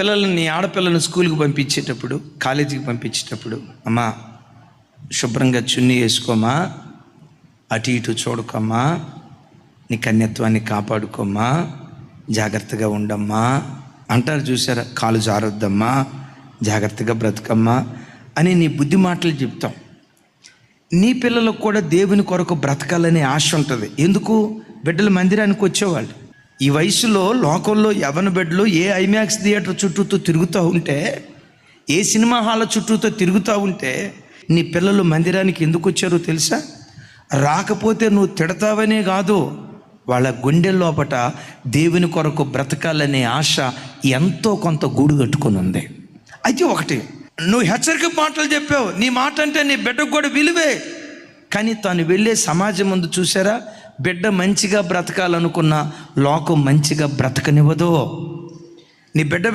పిల్లల్ని ఆడపిల్లని స్కూల్కి పంపించేటప్పుడు కాలేజీకి పంపించేటప్పుడు అమ్మా శుభ్రంగా చున్నీ వేసుకోమా అటు ఇటు చూడకమ్మా నీ కన్యత్వాన్ని కాపాడుకోమ్మా జాగ్రత్తగా ఉండమ్మా అంటారు చూసారా? కాలు జారొద్దమ్మా జాగ్రత్తగా బ్రతకమ్మా అని నీ బుద్ధి మాటలు చెప్తాం. నీ పిల్లలకు కూడా దేవుని కొరకు బ్రతకాలనే ఆశ ఉంటుంది. ఎందుకు? బిడ్డలు మందిరానికి వచ్చేవాళ్ళు. ఈ వయసులో లోకంలో యవన బెడ్లు ఏ ఐమాక్స్ థియేటర్ చుట్టూతో తిరుగుతూ ఉంటే ఏ సినిమా హాల్ చుట్టూతో తిరుగుతూ ఉంటే నీ పిల్లలు మందిరానికి ఎందుకు వచ్చారో తెలుసా? రాకపోతే నువ్వు తిడతావనే కాదు వాళ్ళ గుండె లోపట దేవుని కొరకు బ్రతకాలనే ఆశ ఎంతో కొంత గూడు కట్టుకొని ఉంది. అయితే ఒకటి నువ్వు హెచ్చరిక మాటలు చెప్పావు నీ మాట అంటే నీ బిడ్డకు కూడా విలువే. కానీ తాను వెళ్ళే సమాజం ముందు చూసారా బిడ్డ మంచిగా బ్రతకాలనుకున్న లోకం మంచిగా బ్రతకనివ్వదు. నీ బిడ్డ